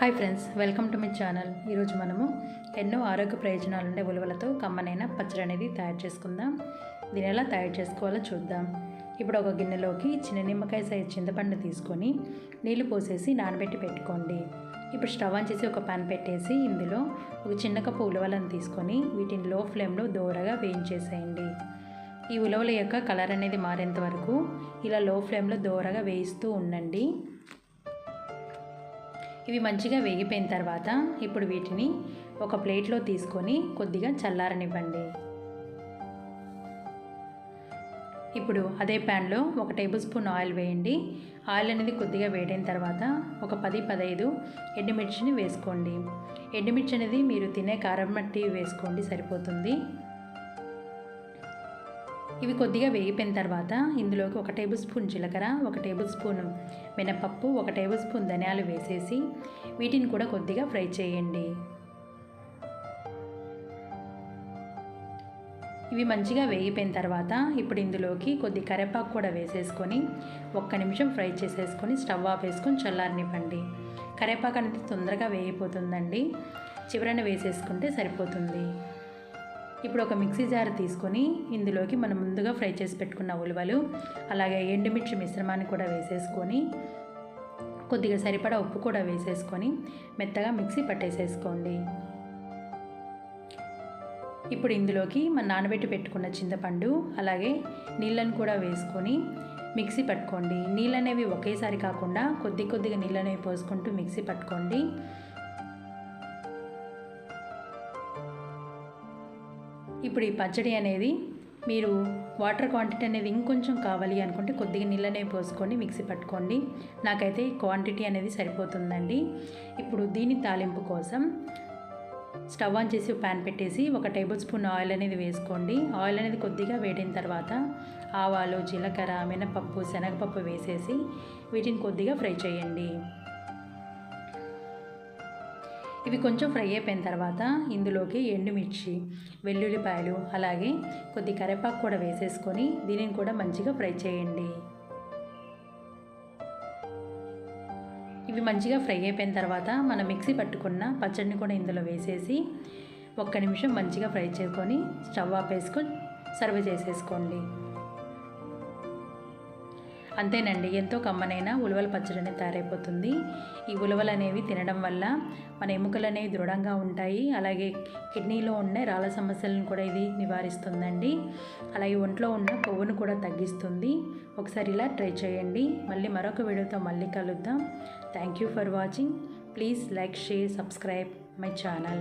Hi friends welcome to my channel. ఈరోజు మనము ఎన్నో ఆరోగ్య ప్రయోజనాలు ఉండే ఉలవలతో కమ్మనైన పచ్చడి అనేది తయారు చేసుకుందాం. దీని ఎలా తయారు చేసుకోవాలో చూద్దాం. ఇప్పుడు ఒక గిన్నెలోకి చిన్న నిమ్మకాయ సైజు చింతపండు తీసుకొని నీళ్ళు పోసేసి నానబెట్టి పెట్టుకోండి. ఇప్పుడు స్టవ్ ఆన్ చేసి ఒక పాన్ పెట్టేసి ఇందులో ఒక చిన్న కప్పు ఉలవలను తీసుకొని వీటిని లో ఫ్లేమ్లో దోరగా వేయించేసేయండి. ఈ ఉలవల యొక్క కలర్ అనేది మారేంత వరకు ఇలా లో ఫ్లేమ్లో దోరగా వేయిస్తూ ఉండండి. ఇవి మంచిగా వేగిపోయిన తర్వాత ఇప్పుడు వీటిని ఒక ప్లేట్లో తీసుకొని కొద్దిగా చల్లారనివ్వండి. ఇప్పుడు అదే ప్యాన్లో ఒక టేబుల్ స్పూన్ ఆయిల్ వేయండి. ఆయిల్ అనేది కొద్దిగా వేడైన తర్వాత ఒక పది పదహైదు ఎండుమిర్చిని వేసుకోండి. ఎండుమిర్చి అనేది మీరు తినే కారం మట్టి వేసుకోండి సరిపోతుంది. ఇవి కొద్దిగా వేగిపోయిన తర్వాత ఇందులోకి ఒక టేబుల్ స్పూన్ జీలకర్ర ఒక టేబుల్ స్పూన్ మినపప్పు ఒక టేబుల్ స్పూన్ ధనియాలు వేసేసి వీటిని కూడా కొద్దిగా ఫ్రై చేయండి. ఇవి మంచిగా వేగిపోయిన తర్వాత ఇప్పుడు ఇందులోకి కొద్ది కరివేపాకు కూడా వేసేసుకొని ఒక్క నిమిషం ఫ్రై చేసేసుకొని స్టవ్ ఆఫ్ వేసుకొని చల్లారనివ్వండి. కరివేపాకు అనేది తొందరగా వేగిపోతుందండి. చివరన వేసేసుకుంటే సరిపోతుంది. ఇప్పుడు ఒక మిక్సీ జార్ తీసుకొని ఇందులోకి మనం ముందుగా ఫ్రై చేసి పెట్టుకున్న ఉలవలు అలాగే ఎండుమిర్చి మిశ్రమాన్ని కూడా వేసేసుకొని కొద్దిగా సరిపడా ఉప్పు కూడా వేసేసుకొని మెత్తగా మిక్సీ పట్టేసేసుకోండి. ఇప్పుడు ఇందులోకి మన నానబెట్టి పెట్టుకున్న చింతపండు అలాగే నీళ్ళను కూడా వేసుకొని మిక్సీ పట్టుకోండి. నీళ్ళు అనేవి ఒకేసారి కాకుండా కొద్ది కొద్దిగా నీళ్ళు అనేవి పోసుకుంటూ మిక్సీ పట్టుకోండి. ఇప్పుడు ఈ పచ్చడి అనేది మీరు వాటర్ క్వాంటిటీ అనేది ఇంకొంచెం కావాలి అనుకుంటే కొద్దిగా నీళ్ళనే పోసుకొని మిక్సీ పట్టుకోండి. నాకైతే క్వాంటిటీ అనేది సరిపోతుందండి. ఇప్పుడు దీని తాలింపు కోసం స్టవ్ ఆన్ చేసి ప్యాన్ పెట్టేసి ఒక టేబుల్ స్పూన్ ఆయిల్ అనేది వేసుకోండి. ఆయిల్ అనేది కొద్దిగా వేడిన తర్వాత ఆవాలు జీలకర్ర మినపప్పు శనగపప్పు వేసేసి వీటిని కొద్దిగా ఫ్రై చేయండి. ఇవి కొంచెం ఫ్రై అయిపోయిన తర్వాత ఇందులోకి ఎండుమిర్చి వెల్లుల్లిపాయలు అలాగే కొద్ది కరివేపాకు కూడా వేసేసుకొని దీనిని కూడా మంచిగా ఫ్రై చేయండి. ఇవి మంచిగా ఫ్రై అయిపోయిన తర్వాత మనం మిక్సీ పట్టుకున్న పచ్చడిని కూడా ఇందులో వేసేసి ఒక్క నిమిషం మంచిగా ఫ్రై చేసుకొని స్టవ్ ఆపేసుకొని సర్వ్ చేసేసుకోండి. అంతేనండి ఎంతో కమ్మనైనా ఉలవల పచ్చడి తయారైపోతుంది. ఈ ఉలవలు అనేవి తినడం వల్ల మన ఎముకలు అనేవి దృఢంగా ఉంటాయి. అలాగే కిడ్నీలో ఉండే రాళ్ళ సమస్యలను కూడా ఇది నివారిస్తుందండి. అలాగే ఒంట్లో ఉన్న కొవ్వును కూడా తగ్గిస్తుంది. ఒకసారి ఇలా ట్రై చేయండి. మళ్ళీ మరొక వీడియోతో మళ్ళీ కలుద్దాం. Thank you for watching please like share subscribe my channel